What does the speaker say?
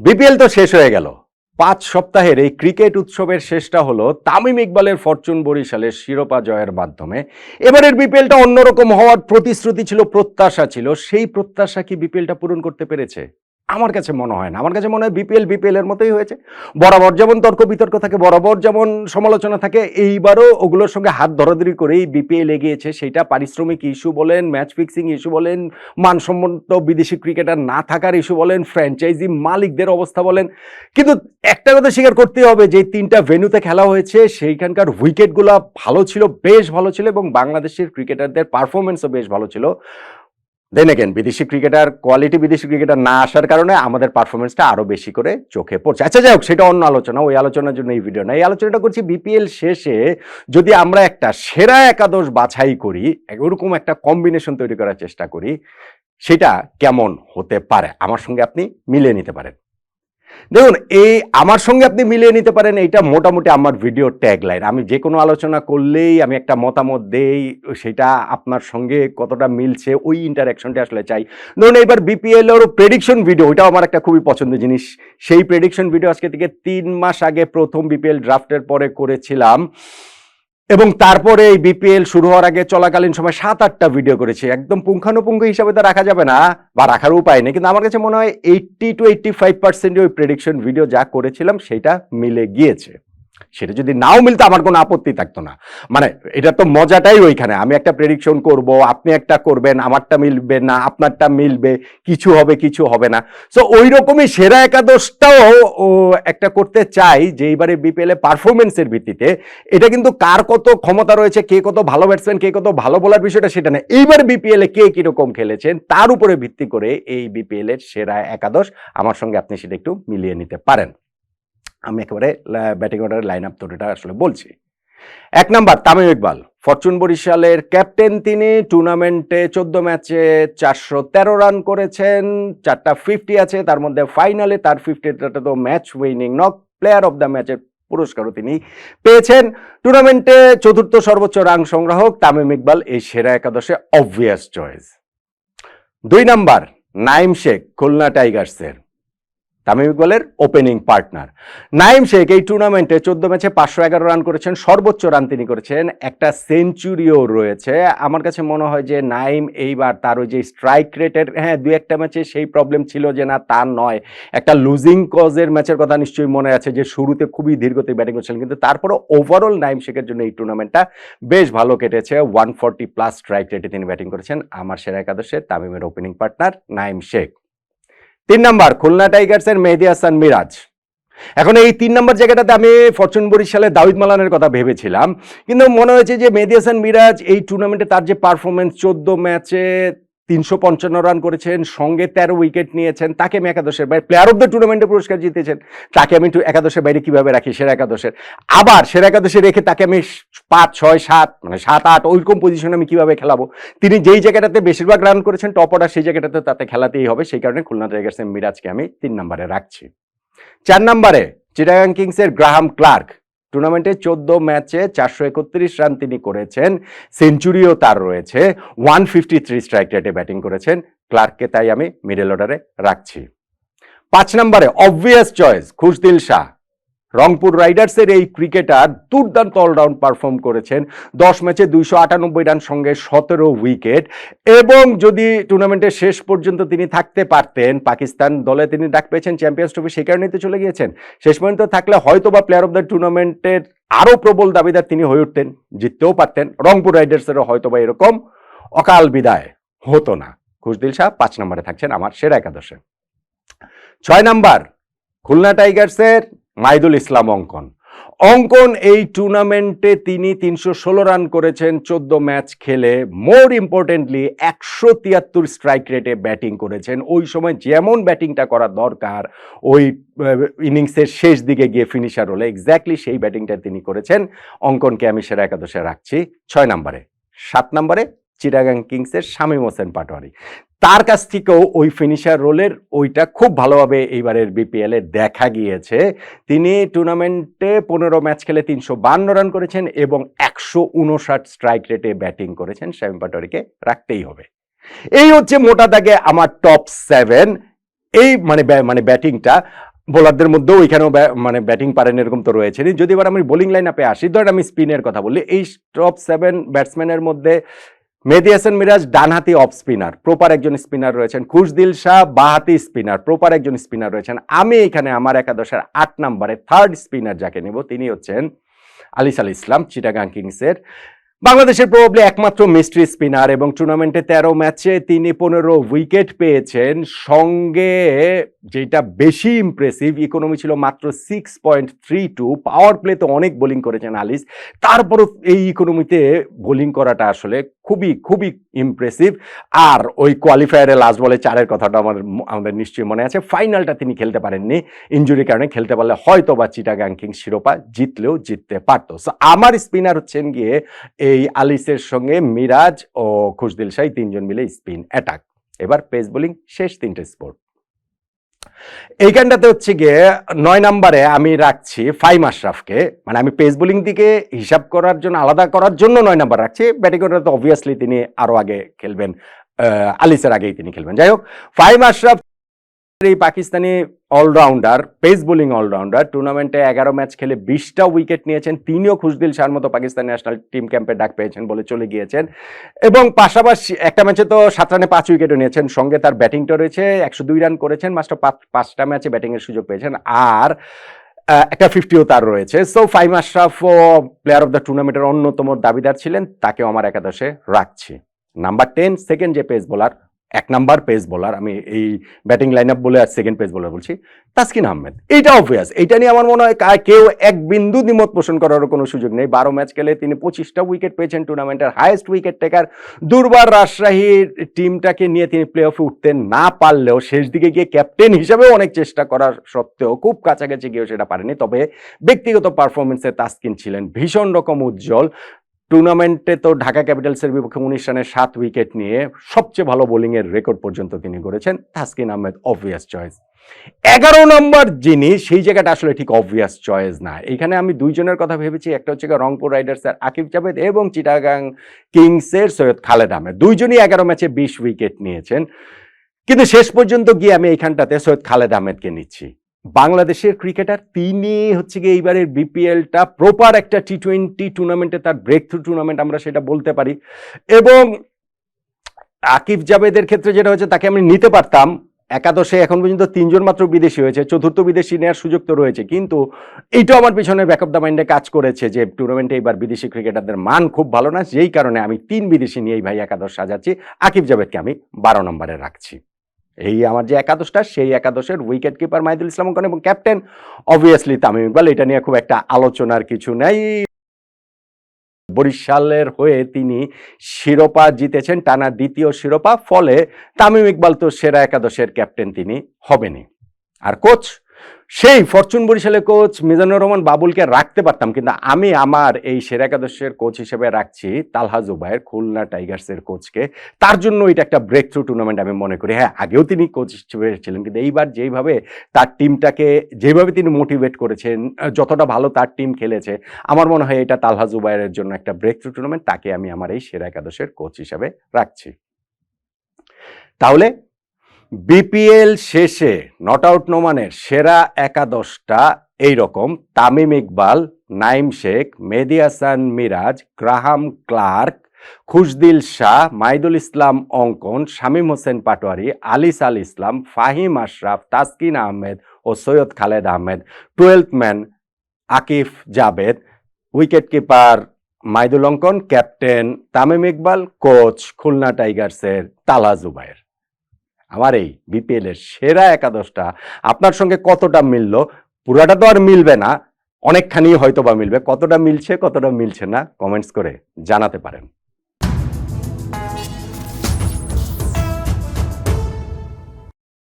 BPL তো শেষ হয়ে গেল। পাঁচ সপ্তাহের এই ক্রিকেট উৎসবের শেষটা হলো তামিম ইকবালের ফরচুন বরিশালের শিরোপা জয়ের মাধ্যমে। এবারের বিপিএলটা অন্যরকম হওয়ার প্রতিশ্রুতি ছিল, প্রত্যাশা ছিল। সেই প্রত্যাশা কি বিপিএলটা পূরণ করতে পেরেছে? আমার কাছে মনে হয় না। আমার কাছে মনে হয় বিপিএল বিপিএল এর মতোই হয়েছে। বরাবর যেমন তর্ক বিতর্ক থাকে, বরাবর যেমন সমালোচনা থাকে, এইবারও ওগুলোর সঙ্গে হাত ধরাধরি করেই বিপিএল এগিয়েছে। সেটা পারিশ্রমিক ইস্যু বলেন, ম্যাচ ফিক্সিং ইস্যু বলেন, মানসম্মত বিদেশি ক্রিকেটার না থাকার ইস্যু বলেন, ফ্র্যাঞ্চাইজি মালিকদের অবস্থা বলেন। কিন্তু একটা কথা স্বীকার করতে হবে, যে তিনটা ভেন্যুতে খেলা হয়েছে, সেইখানকার উইকেটগুলো ভালো ছিল, বেশ ভালো ছিল, এবং বাংলাদেশের ক্রিকেটারদের পারফরমেন্সও বেশ ভালো ছিল। দেন এগেন বিদেশি ক্রিকেটার কোয়ালিটি বিদেশি ক্রিকেটার না আসার কারণে আমাদের পারফরমেন্সটা আরও বেশি করে চোখে পড়ছে। আচ্ছা যাই হোক, সেটা অন্য আলোচনা, ওই আলোচনার জন্য এই ভিডিও না। এই আলোচনাটা করছি বিপিএল শেষে যদি আমরা একটা সেরা একাদশ বাছাই করি, ওরকম একটা কম্বিনেশন তৈরি করার চেষ্টা করি, সেটা কেমন হতে পারে? আমার সঙ্গে আপনি মিলিয়ে নিতে পারেন। দেখুন, এই আমার সঙ্গে আপনি মিলিয়ে নিতে পারেন, এইটা মোটামুটি আমার ভিডিও ট্যাগলাইন আমি যে কোনো আলোচনা করলেই আমি একটা মতামত দেই, সেটা আপনার সঙ্গে কতটা মিলছে, ওই ইন্টারাকশনটা আসলে চাই। ধরুন এবার বিপিএল ওর প্রেডিকশন ভিডিও ওইটাও আমার একটা খুবই পছন্দের জিনিস। সেই প্রেডিকশন ভিডিও আজকে থেকে তিন মাস আগে প্রথম বিপিএল ড্রাফটের পরে করেছিলাম। এবং তারপরে এই বিপিএল শুরু হওয়ার আগে চলাকালীন সময় সাত, আটটা ভিডিও করেছি। একদম পুঙ্খানুপুঙ্খ হিসাবে তো রাখা যাবে না, বা রাখার উপায় নেই। কিন্তু আমার কাছে মনে হয় eighty two eighty five percent ওই প্রেডিকশন ভিডিও যা করেছিলাম, সেটা মিলে গিয়েছে। সেটা যদি নাও মিলতো আমার কোনো আপত্তি থাকতো না। মানে এটা তো মজাটাই ওইখানে। আমি একটা প্রেডিকশন করব, আপনি একটা করবেন, আমারটা মিলবে না, আপনারটা মিলবে, কিছু হবে কিছু হবে না। সো ওই রকমই সেরা একাদশটাও একটা করতে চাই যে এইবারে বিপিএল পারফরমেন্সের ভিত্তিতে। এটা কিন্তু কার কত ক্ষমতা রয়েছে, কে কত ভালো ব্যাটসম্যান কে কত ভালো বলার বিষয়টা সেটা না। এইবার বিপিএল এ কে কীরকম খেলেছেন, তার উপরে ভিত্তি করে এই বিপিএল এর সেরা একাদশ আমার সঙ্গে আপনি সেটা একটু মিলিয়ে নিতে পারেন। আমি একেবারে ব্যাটিং অর্ডারের লাইন আপ তোটা আসলে বলছি। এক নাম্বার, তামিম ইকবাল। ফরচুন বরিশালের ক্যাপ্টেন তিনি টুর্নামেন্টে চোদ্দ ম্যাচে চারশো তেরো রান করেছেন, চারটা ফিফটি আছে, তার মধ্যে ফাইনালে তার ফিফটিটা তো match winning knock player of the ম্যাচের পুরস্কারও তিনি পেয়েছেন। টুর্নামেন্টে চতুর্থ সর্বোচ্চ রান সংগ্রাহক তামিম ইকবাল, এই সেরা একাদশে অবভিয়াস চয়েস দুই নাম্বার নাইম শেখ, খুলনা টাইগার্সের। তামিম ইকবালের ওপেনিং পার্টনার নাইম শেখ এই টুর্নামেন্টে চোদ্দ ম্যাচে পাঁচশো এগারো রান করেছেন, সর্বোচ্চ রান তিনি করেছেন, একটা সেঞ্চুরিও রয়েছে। আমার কাছে মনে হয় যে নাইম এইবার তার ওই যে স্ট্রাইক রেটের হ্যাঁ দু একটা ম্যাচে সেই প্রবলেম ছিল যে না তার নয়। একটা লুজিং কজের ম্যাচের কথা নিশ্চয়ই মনে আছে যে শুরুতে খুবই ধীরগতি ব্যাটিং করছিলেন, কিন্তু তারপরে ওভারঅল নাইম শেখের জন্য এই টুর্নামেন্টটা বেশ ভালো কেটেছে। ওয়ান ফর্টি প্লাস স্ট্রাইক রেটে তিনি ব্যাটিং করেছেন। আমার সেরা একাদশে তামিমের ওপেনিং পার্টনার নাইম শেখ। তিন নাম্বার, খুলনা টাইগার্সের মেহেদি হাসান মিরাজ। এখন এই তিন নম্বর জায়গাটাতে আমি ফরচুন বরিশালে দাউদ মালানের কথা ভেবেছিলাম, কিন্তু মনে হয়েছে যে মেহেদি হাসান মিরাজ এই টুর্নামেন্টে তার যে পারফরমেন্স চোদ্দ ম্যাচে তিনশো পঞ্চান্ন রান করেছেন, সঙ্গে তেরো উইকেট নিয়েছেন, তাকে আমি একাদশের বাইরে প্লেয়ার অফ দ্য টুর্নামেন্টে পুরস্কার জিতেছেন, তাকে আমি একটু একাদশের বাইরে কীভাবে রাখি? সেরা একাদশের। আবার সেরা একাদশে রেখে তাকে আমি পাঁচ, ছয়, সাত মানে সাত, আট ওইরকম পজিশনে আমি কীভাবে খেলাবো? তিনি যেই জায়গাটাতে বেশিরভাগ রান করেছেন টপ অর্ডার সেই জায়গাটাতে তাতে খেলাতেই হবে, সেই কারণে খুলনা টাইগার্সের মিরাজকে আমি তিন নম্বরে রাখছি। চার নম্বরে চিটাগাং কিংসের গ্রাহাম ক্লার্ক টুর্নামেন্টে চোদ্দ ম্যাচে চারশো একত্রিশ রান তিনি করেছেন। সেঞ্চুরিও তার রয়েছে। ওয়ান ফিফটি থ্রি স্ট্রাইক রেটে ব্যাটিং করেছেন। ক্লার্ককে তাই আমি মিডল অর্ডারে রাখছি। পাঁচ নম্বরে অবভিয়াস চয়েস খুশদিল শাহ। রংপুর রাইডার্সের এই ক্রিকেটার দুর্দান্ত অলরাউন্ড পারফর্ম করেছেন। দশ ম্যাচে দুইশো আটানব্বই রান সঙ্গে সতেরো উইকেট এবং যদি টুর্নামেন্টের শেষ পর্যন্ত তিনি থাকতে পারতেন, পাকিস্তান দলে তিনি ডাক পেয়েছেন চ্যাম্পিয়ন্স ট্রফি, সেই কারণেই তো চলে গিয়েছেন। শেষ পর্যন্ত থাকলে হয়তো বা প্লেয়ার অফ দ্য টুর্নামেন্টের আরও প্রবল দাবিদার তিনি হয়ে উঠতেন, জিততেও পারতেন। রংপুর রাইডার্সেরও হয়তো বা এরকম অকাল বিদায় হতো না। খুশদিল শাহ পাঁচ নম্বরে থাকছেন আমার সেরা একাদশে। ছয় নাম্বার, খুলনা টাইগার্সের মাইদুল ইসলাম অঙ্কন। অঙ্কন এই টুর্নামেন্টে তিনি তিনশো ষোলো রান করেছেন, চোদ্দ ম্যাচ খেলে। মোর ইম্পর্টেন্টলি একশো তিয়াত্তর স্ট্রাইক রেটে ব্যাটিং করেছেন। ওই সময় যেমন ব্যাটিংটা করা দরকার, ওই ইনিংসের শেষ দিকে গিয়ে ফিনিশার হলে এক্স্যাক্টলি সেই ব্যাটিংটা তিনি করেছেন। অঙ্কনকে আমি সেরা একাদশে রাখছি। ছয় নম্বরে, সাত নম্বরে চিটাগাং কিংসের শামীম হোসেন পাটোয়ারি। তার কাছ থেকেও ওই ফিনিশার রোলের ওইটা খুব ভালোভাবে এইবারের বিপিএলে দেখা গিয়েছে। তিনি টুর্নামেন্টে পনেরো ম্যাচ খেলে তিনশো বান্ন রান করেছেন এবং একশো উনষাট স্ট্রাইক রেটে ব্যাটিং করেছেন শামীম পাটোয়ারিকে রাখতেই হবে। এই হচ্ছে মোটা দাগে আমার টপ সেভেন এই মানে মানে ব্যাটিংটা বোলারদের মধ্যেও ওইখানেও মানে ব্যাটিং পারেন এরকম তো রয়েছে যদি এবার আমি বোলিং লাইন আপে আসি, ধরেন আমি স্পিনের কথা বলি, এই টপ সেভেন ব্যাটসম্যানের মধ্যে মেহেদি হাসান মিরাজ ডানহাতি অফ স্পিনার প্রপার একজন স্পিনার রয়েছেন। খুশদিল শাহ বাহাতি স্পিনার প্রপার একজন স্পিনার রয়েছেন। আমি এখানে আমার একাদশের আট নম্বরে থার্ড স্পিনার যাকে নেব, তিনি হচ্ছেন আলিস আল ইসলাম, চিটাগাং কিংসের বাংলাদেশের প্রবাবলি একমাত্র মিস্ট্রি স্পিনার এবং টুর্নামেন্টে তেরো ম্যাচে তিনি পনেরো উইকেট পেয়েছেন। সঙ্গে যেটা বেশি ইমপ্রেসিভ ইকোনমি ছিল মাত্র six point three two power প্লেতে অনেক বোলিং করেছেন আলিস। তারপরও এই ইকোনমিতে বোলিং করাটা আসলে খুবই খুবই ইমপ্রেসিভ আর ওই কোয়ালিফায়ারে লাস্ট বলে চারের কথাটা আমার আমাদের নিশ্চয়ই মনে আছে। ফাইনালটা তিনি খেলতে পারেননি। ইঞ্জুরির কারণে খেলতে পারলে হয়তো বা চিটাগাং কিংস শিরোপা জিতলেও জিততে পারত। সো আমার স্পিনার হচ্ছেন গিয়ে এই আলিসের সঙ্গে মিরাজ ও খুশদিল শাহী, তিনজন মিলে স্পিন অ্যাটাক এবার পেস বোলিং শেষ তিনটে স্পোর্ট এইখানটাতে হচ্ছে গিয়ে নয় নাম্বারে আমি রাখছি ফাইম আশরাফকে। মানে আমি পেস বোলিং দিকে হিসাব করার জন্য, আলাদা করার জন্য নয় নাম্বার রাখছি। ব্যাটিং করে তো অবভিয়াসলি তিনি আরও আগে খেলবেন আলিসের আগেই তিনি খেলবেন। যাই হোক, ফাইম আশরাফ এই Pakistani allrounder, pace bowling allrounder. টুর্নামেন্টে এগারো ম্যাচ খেলে বিশটা উইকেট নিয়েছেন, তিনিও খুশদিল শাহর মতো পাকিস্তান ন্যাশনাল টিম ক্যাম্পে ডাক পেয়েছেন বলে চলে গিয়েছেন। এবং পাশাপাশি একটা ম্যাচে তো সাত রানে পাঁচ উইকেটও নিয়েছেন, সঙ্গে তার ব্যাটিংটা রয়েছে, একশো দুই রান করেছেন, মাত্র পাঁচ- পাঁচটা ম্যাচে ব্যাটিংয়ের সুযোগ পেয়েছেন। আর একটা ফিফটিও তার রয়েছে। So Faheem Ashraf player of the টুর্নামেন্টের অন্যতম দাবিদার ছিলেন, তাকেও আমার একাদশে রাখছি। নাম্বার টেন সেকেন্ড যে পেস বোলার এক নাম্বার পেস বোলার আমি এই ব্যাটিং লাইন আপ বলে আর সেকেন্ড পেস বোলার বলছি, তাসকিন আহমেদ। এটা অবভিয়াস এটা নিয়ে আমার মনে হয় কেউ এক বিন্দু দ্বিমত পোষণ করারও কোনো সুযোগ নেই। বারো ম্যাচ খেলে তিনি পঁচিশটা উইকেট পেয়েছেন টুর্নামেন্টের হাইয়েস্ট উইকেট টেকার দুর্বার রাজশাহীর টিমটাকে নিয়ে তিনি প্লে অফে উঠতে না পারলেও শেষ দিকে গিয়ে ক্যাপ্টেন হিসেবেও অনেক চেষ্টা করার সত্ত্বেও খুব কাছাকাছি গিয়েও সেটা পারেনি। তবে ব্যক্তিগত পারফরমেন্সে তাসকিন ছিলেন ভীষণ রকম উজ্জ্বল। টুর্নামেন্টে তো ঢাকা ক্যাপিটালসের বিপক্ষে উনিশ রানে সাত উইকেট নিয়ে সবচেয়ে ভালো বোলিংয়ের রেকর্ড পর্যন্ত তিনি করেছেন তাসকিন আহমেদ অবভিয়াস চয়েস এগারো নম্বর যিনি, সেই জায়গাটা আসলে ঠিক অবভিয়াস চয়েস না। এখানে আমি দুইজনের কথা ভেবেছি, একটা হচ্ছে রংপুর রাইডার্সের আকিব জাভেদ এবং চিটাগাং কিংসের সৈয়দ খালেদ আহমেদ। দুইজনই এগারো ম্যাচে বিশ উইকেট নিয়েছেন। কিন্তু শেষ পর্যন্ত গিয়ে আমি এইখানটাতে সৈয়দ খালেদ আহমেদকে নিচ্ছি। বাংলাদেশের ক্রিকেটার তিনি হচ্ছে গিয়ে এইবারের বিপিএলটা প্রপার একটা টি টোয়েন্টি টুর্নামেন্টে তার ব্রেক থ্রু টুর্নামেন্ট আমরা সেটা বলতে পারি। এবং আকিব জাভেদের ক্ষেত্রে যেটা হয়েছে তাকে আমি নিতে পারতাম। একাদশে এখন পর্যন্ত তিনজন মাত্র বিদেশি হয়েছে, চতুর্থ বিদেশি নেওয়ার সুযোগ তো রয়েছে। কিন্তু এইটাও আমার পিছনে ব্যাক অফ দ্য মাইন্ডে কাজ করেছে যে টুর্নামেন্টে এবার বিদেশি ক্রিকেটারদের মান খুব ভালো না, যেই কারণে আমি তিন বিদেশি নিয়েই ভাই একাদশ সাজাচ্ছি। আকিব জাভেদকে আমি বারো নম্বরে রাখছি। এই আমার যে একাদশটা, সেই একাদশের উইকেট কিপার মাহিদুল ইসলাম খান এবং ক্যাপ্টেন অবভিয়াসলি তামিম ইকবাল, এটা নিয়ে খুব একটা আলোচনার কিছু নেই। বরিশালের হয়ে তিনি শিরোপা জিতেছেন, টানা দ্বিতীয় শিরোপা, ফলে তামিম ইকবাল তো সেরা একাদশের ক্যাপ্টেন তিনি হবেনি আর কোচ সেই ফরচুন বরিশালের কোচ মিজানুর রহমান বাবুলকে রাখতে পারতাম, কিন্তু আমি আমার এই সেরা একাদশের কোচ হিসেবে রাখছি তালহা জুবাইর, খুলনা টাইগার্সের কোচকে তার জন্য এটা একটা ব্রেক থ্রু টুর্নামেন্ট আমি মনে করি। হ্যাঁ আগেও তিনি কোচ হিসেবে ছিলেন, কিন্তু এইবার যেইভাবে তার টিমটাকে যেভাবে তিনি মোটিভেট করেছেন, যতটা ভালো তার টিম খেলেছে, আমার মনে হয় এটা তালহা জুবাইরের জন্য একটা ব্রেক থ্রু টুর্নামেন্ট তাকে আমি আমার এই সেরা একাদশের কোচ হিসেবে রাখছি। তাহলে বিপিএল শেষে নট আউট নোমানের সেরা একাদশটা এইরকম। তামিম ইকবাল, নাইম শেখ, মেহেদি হাসান মিরাজ, গ্রাহাম ক্লার্ক, খুশদিল শাহ, মাইদুল ইসলাম অঙ্কন, শামীম হোসেন পাটোয়ারি, আলিস আল ইসলাম, ফাহিম আশরাফ, তাসকিন আহমেদ ও Syed Khaled Ahmed. Twelfth man Akif Javed, wicket keeper Mahidul Ankon, captain Tamim Iqbal, coach Khulna টাইগার্সের তালা জুবাইর আমার এই বিপিএল এর সেরা একাদশটা আপনার সঙ্গে কতটা মিললো? পুরাটা তো আর মিলবে না, অনেকখানি হয়তো বা মিলবে। কতটা মিলছে কতটা মিলছে না কমেন্টস করে জানাতে পারেন।